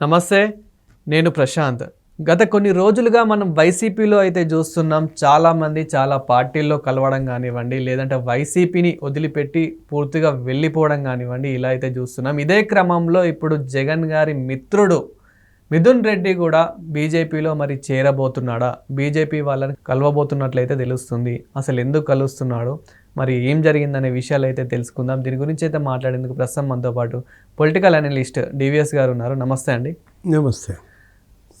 నమస్తే నేను ప్రశాంత్. గత కొన్ని రోజులుగా మనం వైసీపీలో అయితే చూస్తున్నాం చాలామంది చాలా పార్టీల్లో కలవడం కానివ్వండి లేదంటే వైసీపీని వదిలిపెట్టి పూర్తిగా వెళ్ళిపోవడం కానివ్వండి ఇలా అయితే చూస్తున్నాం. ఇదే క్రమంలో ఇప్పుడు జగన్ గారి మిత్రుడు మిథున్ రెడ్డి కూడా బీజేపీలో మరి చేరబోతున్నాడా? బీజేపీ వాళ్ళని కలవబోతున్నట్లయితే తెలుస్తుంది. అసలు ఎందుకు కలుస్తున్నాడు? మరి ఏం జరిగిందనే విషయాలు అయితే తెలుసుకుందాం. దీని గురించి అయితే మాట్లాడేందుకు ప్రస్తుతం మనతో పాటు పొలిటికల్ అనలిస్ట్ డివిఎస్ గారు ఉన్నారు. నమస్తే అండి. నమస్తే.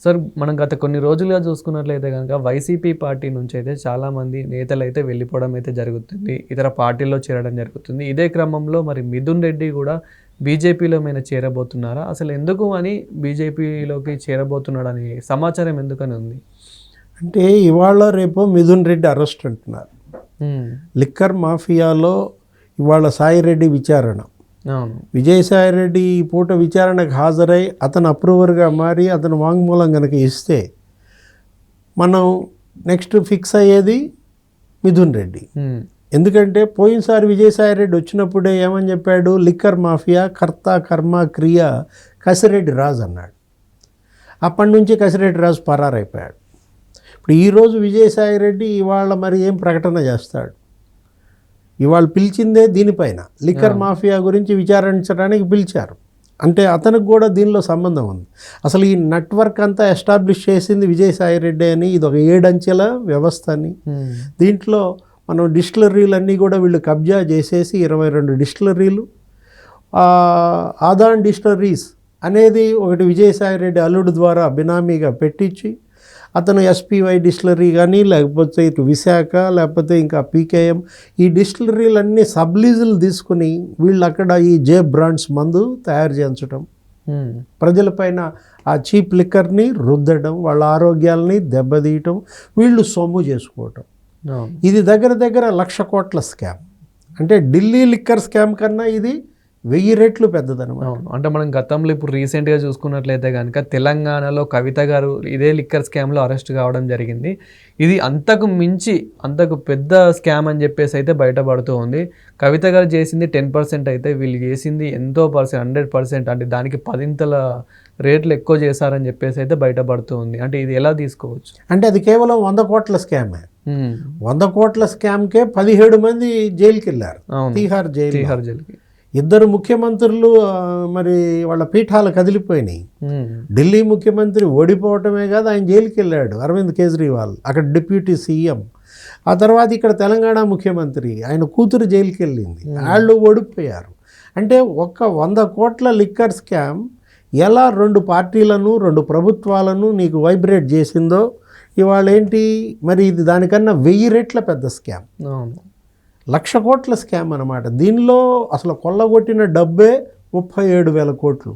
సార్ మనం గత కొన్ని రోజులుగా చూసుకున్నట్లయితే కనుక వైసీపీ పార్టీ నుంచి అయితే చాలామంది నేతలు అయితే వెళ్ళిపోవడం అయితే జరుగుతుంది. ఇతర పార్టీల్లో చేరడం జరుగుతుంది. ఇదే క్రమంలో మరి మిథున్ రెడ్డి కూడా బీజేపీలో ఏమైనా చేరబోతున్నారా? అసలు ఎందుకు అని బీజేపీలోకి చేరబోతున్నాడు అని సమాచారం ఎందుకని ఉంది? అంటే ఇవాళ రేపు మిథున్ రెడ్డి అరెస్ట్ అంటున్నారు. లిక్కర్ మాఫియాలో ఇవాళ సాయిరెడ్డి విచారణ. విజయసాయిరెడ్డి ఈ పూట విచారణకు హాజరై అతను అప్రూవర్గా మారి అతను వాంగ్మూలం కనుక ఇస్తే మనం నెక్స్ట్ ఫిక్స్ అయ్యేది మిథున్ రెడ్డి. ఎందుకంటే పోయినసారి విజయసాయిరెడ్డి వచ్చినప్పుడే ఏమని చెప్పాడు? లిక్కర్ మాఫియా కర్త కర్మ క్రియ కసిరెడ్డి రాజు అన్నాడు. అప్పటి నుంచి కసిరెడ్డి రాజు పరారైపోయాడు. ఇప్పుడు ఈరోజు విజయసాయిరెడ్డి ఇవాళ మరి ఏం ప్రకటన చేస్తాడు? ఇవాళ పిలిచిందే దీనిపైన. లిక్కర్ మాఫియా గురించి విచారించడానికి పిలిచారు. అంటే అతనికి కూడా దీనిలో సంబంధం ఉంది. అసలు ఈ నెట్వర్క్ అంతా ఎస్టాబ్లిష్ చేసింది విజయసాయిరెడ్డి అని ఇది ఒక ఏడంచెల వ్యవస్థ అని. దీంట్లో మనం డిస్టిలరీలన్నీ కూడా వీళ్ళు కబ్జా చేసేసి ఇరవై రెండు డిస్టిలరీలు. ఆదాన్ డిస్టిలరీస్ అనేది ఒకటి విజయసాయిరెడ్డి అల్లుడు ద్వారా బినామీగా పెట్టించి అతను ఎస్పీవై డిస్టిలరీ కానీ లేకపోతే ఇటు విశాఖ లేకపోతే ఇంకా పీకేఎం ఈ డిస్టిలరీలన్నీ సబ్లీజులు తీసుకుని వీళ్ళు అక్కడ ఈ జే బ్రాండ్స్ మందు తయారు చేయించడం ప్రజలపైన ఆ చీప్ లిక్కర్ని రుద్దడం వాళ్ళ ఆరోగ్యాలని దెబ్బతీయటం వీళ్ళు సొమ్ము చేసుకోవటం. ఇది దగ్గర దగ్గర లక్ష కోట్ల స్కామ్. అంటే ఢిల్లీ లిక్కర్ స్కామ్ కన్నా ఇది వెయ్యి రెట్లు పెద్దదనమాట అవును. అంటే మనం గతంలో ఇప్పుడు రీసెంట్గా చూసుకున్నట్లయితే కనుక తెలంగాణలో కవిత గారు ఇదే లిక్కర్ స్కామ్లో అరెస్ట్ కావడం జరిగింది. ఇది అంతకు మించి అంతకు పెద్ద స్కామ్ అని చెప్పేసి అయితే బయటపడుతూ ఉంది. కవిత గారు చేసింది టెన్ పర్సెంట్ అయితే వీళ్ళు చేసింది ఎంతో పర్సెంట్ హండ్రెడ్ పర్సెంట్ అంటే దానికి పదింతల రేట్లు ఎక్కువ చేశారని చెప్పేసి అయితే బయటపడుతూ ఉంది. అంటే ఇది ఎలా తీసుకోవచ్చు? అంటే అది కేవలం వంద కోట్ల స్కామే. వంద కోట్ల స్కామ్కే పదిహేడు మంది జైలుకి వెళ్ళారు తీహార్ జైలు తీహార్ జైలుకి. ఇద్దరు ముఖ్యమంత్రులు మరి వాళ్ళ పీఠాలు కదిలిపోయినాయి. ఢిల్లీ ముఖ్యమంత్రి ఓడిపోవటమే కాదు ఆయన జైలుకి వెళ్ళాడు అరవింద్ కేజ్రీవాల్ అక్కడ డిప్యూటీ సీఎం. ఆ తర్వాత ఇక్కడ తెలంగాణ ముఖ్యమంత్రి ఆయన కూతురు జైలుకి వెళ్ళింది వాళ్ళు ఓడిపోయారు. అంటే ఒక్క వంద కోట్ల లిక్కర్ స్కామ్ ఎలా రెండు పార్టీలను రెండు ప్రభుత్వాలను నీకు వైబ్రేట్ చేసిందో ఇవాళ ఏంటి మరి ఇది దానికన్నా వెయ్యి రెట్ల పెద్ద స్కామ్. లక్ష కోట్ల స్కామ్ అనమాట దీనిలో అసలు కొల్లగొట్టిన డబ్బే ముప్పై ఏడు వేల కోట్లు.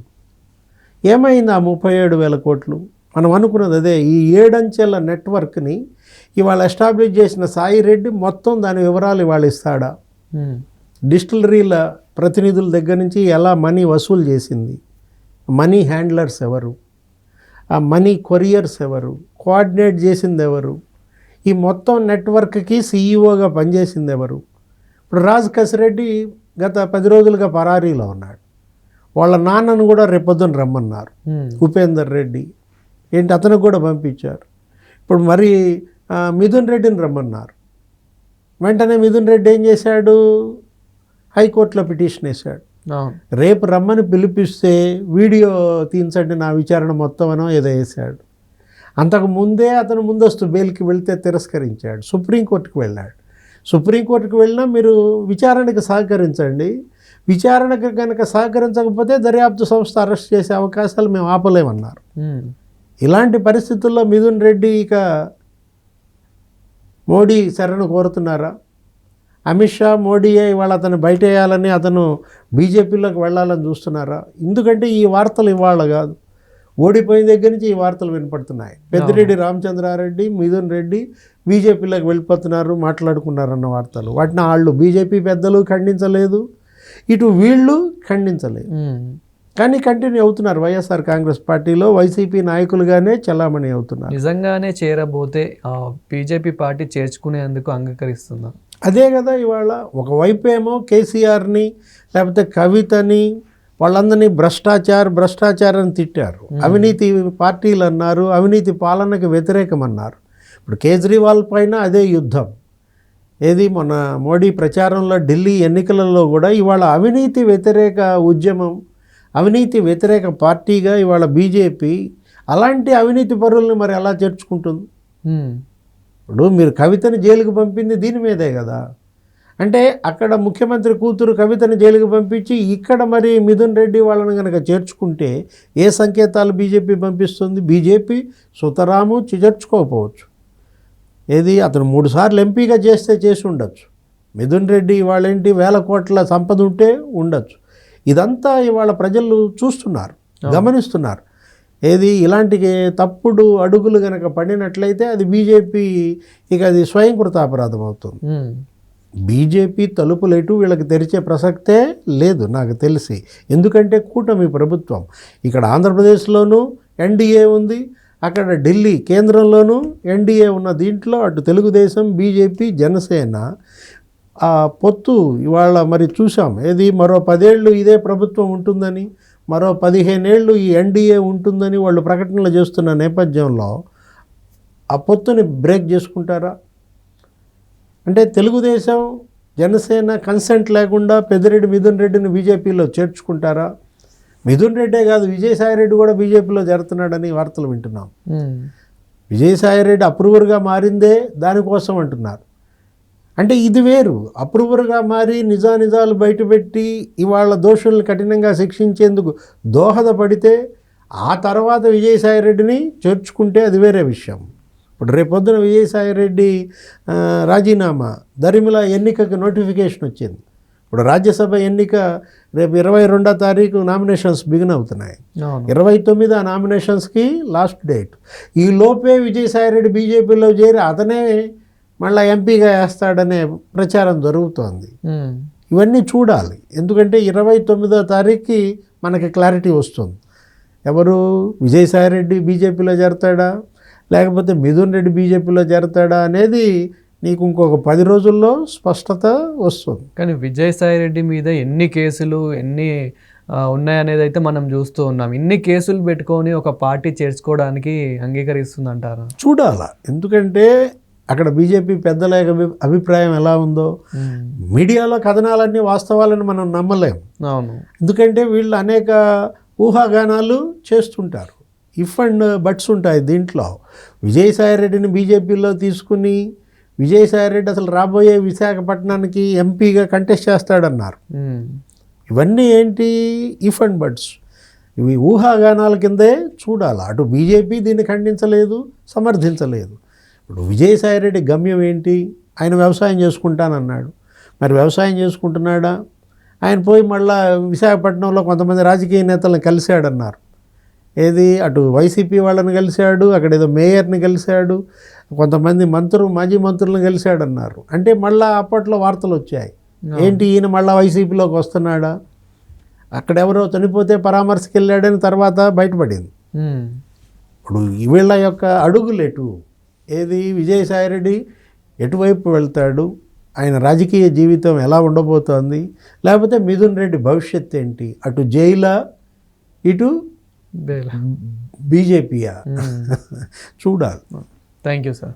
ఏమైంది ఆ ముప్పై ఏడు వేల కోట్లు? మనం అనుకున్నది అదే ఈ ఏడంచెల నెట్వర్క్ని ఇవాళ ఎస్టాబ్లిష్ చేసిన సాయి రెడ్డి మొత్తం దాని వివరాలు ఇవాళ ఇస్తాడా? డిస్టిలరీల ప్రతినిధుల దగ్గర నుంచి ఎలా మనీ వసూలు చేసింది? మనీ హ్యాండ్లర్స్ ఎవరు? ఆ మనీ కొరియర్స్ ఎవరు? కోఆర్డినేట్ చేసింది ఎవరు? ఈ మొత్తం నెట్వర్క్కి సీఈఓగా పనిచేసింది ఎవరు? ఇప్పుడు రాజ్ కసిరెడ్డి గత పది రోజులుగా పరారీలో ఉన్నాడు. వాళ్ళ నాన్నను కూడా రేపొద్దున రమ్మన్నారు. ఉపేందర్ రెడ్డి. ఏంటి? అతనికి కూడా పంపించారు. ఇప్పుడు మరి మిథున్ రెడ్డిని రమ్మన్నారు. వెంటనే మిథున్ రెడ్డి ఏం చేశాడు? హైకోర్టులో పిటిషన్ వేశాడు. రేపు రమ్మని పిలిపిస్తే వీడియో తీయించండి నా విచారణ మొత్తం అనో ఏదో వేశాడు. అంతకు ముందే అతను ముందస్తు బెయిల్కి వెళ్తే తిరస్కరించాడు. సుప్రీంకోర్టుకు వెళ్ళాడు. సుప్రీంకోర్టుకు వెళ్ళినా మీరు విచారణకు సహకరించండి. విచారణకు కనుక సహకరించకపోతే దర్యాప్తు సంస్థ అరెస్ట్ చేసే అవకాశాలు మేము ఆపలేమన్నారు. ఇలాంటి పరిస్థితుల్లో మిథున్ రెడ్డి ఇక మోడీ శరణు కోరుతున్నారా? అమిత్ షా మోడీయే ఇవాళ అతను బయట వేయాలని అతను బీజేపీలోకి వెళ్ళాలని చూస్తున్నారా? ఎందుకంటే ఈ వార్తలు ఇవాళ కాదు. ఓడిపోయిన దగ్గర నుంచి ఈ వార్తలు వినపడుతున్నాయి. పెద్దిరెడ్డి రామచంద్రారెడ్డి మిథున్ రెడ్డి బీజేపీలోకి వెళ్ళిపోతున్నారు మాట్లాడుకున్నారన్న వార్తలు. వాటిని వాళ్ళు బీజేపీ పెద్దలు ఖండించలేదు ఇటు వీళ్ళు ఖండించలేదు. కానీ కంటిన్యూ అవుతున్నారు వైఎస్ఆర్ కాంగ్రెస్ పార్టీలో వైసీపీ నాయకులుగానే చలామణి అవుతున్నారు. నిజంగానే చేరబోతే బీజేపీ పార్టీ చేర్చుకునేందుకు అంగీకరిస్తుందా? అదే కదా ఇవాళ ఒకవైపు ఏమో కేసీఆర్ని లేకపోతే కవితని వాళ్ళందరినీ భ్రష్టాచార్ భ్రష్టాచార్ అని తిట్టారు. అవినీతి పార్టీలు అన్నారు అవినీతి పాలనకు వ్యతిరేకం అన్నారు ఇప్పుడు కేజ్రీవాల్ పైన అదే యుద్ధం. ఏది మన మోడీ ప్రచారంలో ఢిల్లీ ఎన్నికలలో కూడా ఇవాళ అవినీతి వ్యతిరేక ఉద్యమం అవినీతి వ్యతిరేక పార్టీగా ఇవాళ బీజేపీ అలాంటి అవినీతి పరుల్ని మరి ఎలా చేర్చుకుంటుంది. ఇప్పుడు మీరు కవితని జైలుకు పంపింది దీని మీదే కదా. అంటే అక్కడ ముఖ్యమంత్రి కూతురు కవితని జైలుకు పంపించి ఇక్కడ మరి మిథున్ రెడ్డి వాళ్ళని కనుక చేర్చుకుంటే ఏ సంకేతాలు బీజేపీ పంపిస్తుంది? బీజేపీ సుతరాము చేర్చుకోకపోవచ్చు ఏది? అతను మూడు సార్లు ఎంపీగా చేస్తే చేసి ఉండొచ్చు. మిథున్ రెడ్డి వాళ్ళేంటి వేల కోట్ల సంపద ఉంటే ఉండొచ్చు. ఇదంతా ఇవాళ ప్రజలు చూస్తున్నారు గమనిస్తున్నారు. ఏది? ఇలాంటి తప్పుడు అడుగులు గనక పడినట్లయితే అది బీజేపీ ఇక అది స్వయంకృత అపరాధం అవుతుంది. బీజేపీ తలుపులైటు వీళ్ళకి తెరిచే ప్రసక్తే లేదు నాకు తెలిసి. ఎందుకంటే కూటమి ప్రభుత్వం. ఇక్కడ ఆంధ్రప్రదేశ్లోనూ ఎన్డీఏ ఉంది అక్కడ ఢిల్లీ కేంద్రంలోనూ ఎన్డీఏ ఉన్న దీంట్లో అటు తెలుగుదేశం బీజేపీ జనసేన. ఆ పొత్తు ఇవాళ మరి చూసాం ఏది? మరో పదేళ్ళు ఇదే ప్రభుత్వం ఉంటుందని మరో పదిహేనేళ్ళు ఈ ఎన్డీఏ ఉంటుందని వాళ్ళు ప్రకటనలు చేస్తున్న నేపథ్యంలో ఆ పొత్తుని బ్రేక్ చేసుకుంటారా? అంటే తెలుగుదేశం జనసేన కన్సెంట్ లేకుండా పెద్దిరెడ్డి మిథున్ రెడ్డిని బీజేపీలో చేర్చుకుంటారా? మిథున్ రెడ్డే కాదు విజయసాయి రెడ్డి కూడా బీజేపీలో చేరుతున్నాడని వార్తలు వింటున్నాం. విజయసాయి రెడ్డి అప్రూవర్గా మారిందే దానికోసం అంటున్నారు. అంటే ఇది వేరు. అప్రూవర్గా మారి నిజానిజాలు బయటపెట్టి ఇవాళ దోషుల్ని కఠినంగా శిక్షించేందుకు దోహదపడితే ఆ తర్వాత విజయసాయి రెడ్డిని చేర్చుకుంటే అది వేరే విషయం. ఇప్పుడు రేపొద్దున విజయసాయి రెడ్డి రాజీనామా. దరిమిల ఎన్నికకు నోటిఫికేషన్ వచ్చింది. ఇప్పుడు రాజ్యసభ ఎన్నిక రేపు ఇరవై రెండో తారీఖు నామినేషన్స్ బిగిన్ అవుతున్నాయి. ఇరవై తొమ్మిది ఆ నామినేషన్స్కి లాస్ట్ డేట్. ఈ లోపే విజయసాయిరెడ్డి బీజేపీలో చేరి అతనే మళ్ళీ ఎంపీగా వేస్తాడనే ప్రచారం జరుగుతోంది. ఇవన్నీ చూడాలి. ఎందుకంటే ఇరవై తొమ్మిదో తారీఖుకి మనకి క్లారిటీ వస్తుంది. ఎవరు? విజయసాయిరెడ్డి బీజేపీలో చేరతాడా? లేకపోతే మిథున్ రెడ్డి బీజేపీలో చేరతాడా అనేది నీకు ఇంకొక పది రోజుల్లో స్పష్టత వస్తుంది. కానీ విజయసాయి రెడ్డి మీద ఎన్ని కేసులు ఎన్ని ఉన్నాయనేది అయితే మనం చూస్తూ ఉన్నాం. ఇన్ని కేసులు పెట్టుకొని ఒక పార్టీ చేర్చుకోవడానికి అంగీకరిస్తుందంటారా? చూడాల. ఎందుకంటే అక్కడ బీజేపీ పెద్దల అభిప్రాయం ఎలా ఉందో. మీడియాలో కథనాలన్నీ వాస్తవాలని మనం నమ్మలేం. అవును. ఎందుకంటే వీళ్ళు అనేక ఊహాగానాలు చేస్తుంటారు. ఇఫ్ అండ్ బట్స్ ఉంటాయి దీంట్లో. విజయసాయి రెడ్డిని బీజేపీలో తీసుకుని విజయసాయి రెడ్డి అసలు రాబోయే విశాఖపట్నానికి ఎంపీగా కంటెస్ట్ చేస్తాడన్నారు. ఇవన్నీ ఏంటి? If and buts. ఇవి ఊహాగానాల కిందే చూడాలి. అటు బీజేపీ దీన్ని ఖండించలేదు సమర్థించలేదు. ఇప్పుడు విజయసాయి రెడ్డి గమ్యం ఏంటి? ఆయన వ్యవసాయం చేసుకుంటానన్నాడు. మరి వ్యవసాయం చేసుకుంటున్నాడా? ఆయన పోయి మళ్ళా విశాఖపట్నంలో కొంతమంది రాజకీయ నేతలను కలిశాడన్నారు. ఏది? అటు వైసీపీ వాళ్ళని కలిశాడు అక్కడ ఏదో మేయర్ని కలిశాడు కొంతమంది మంత్రులు మాజీ మంత్రులను కలిశాడన్నారు అంటే మళ్ళా అప్పట్లో వార్తలు వచ్చాయి. ఏంటి ఈయన మళ్ళా వైసీపీలోకి వస్తున్నాడా? అక్కడెవరో చనిపోతే పరామర్శకి వెళ్ళాడని తర్వాత బయటపడింది. ఇప్పుడు వీళ్ళ యొక్క అడుగులు ఎటు? ఏది? విజయసాయిరెడ్డి ఎటువైపు వెళ్తాడు? ఆయన రాజకీయ జీవితం ఎలా ఉండబోతోంది? లేకపోతే మిథున్ రెడ్డి భవిష్యత్ ఏంటి? అటు జైలా? ఇటు బీజేపీయా? చూడాలి. Thank you sir.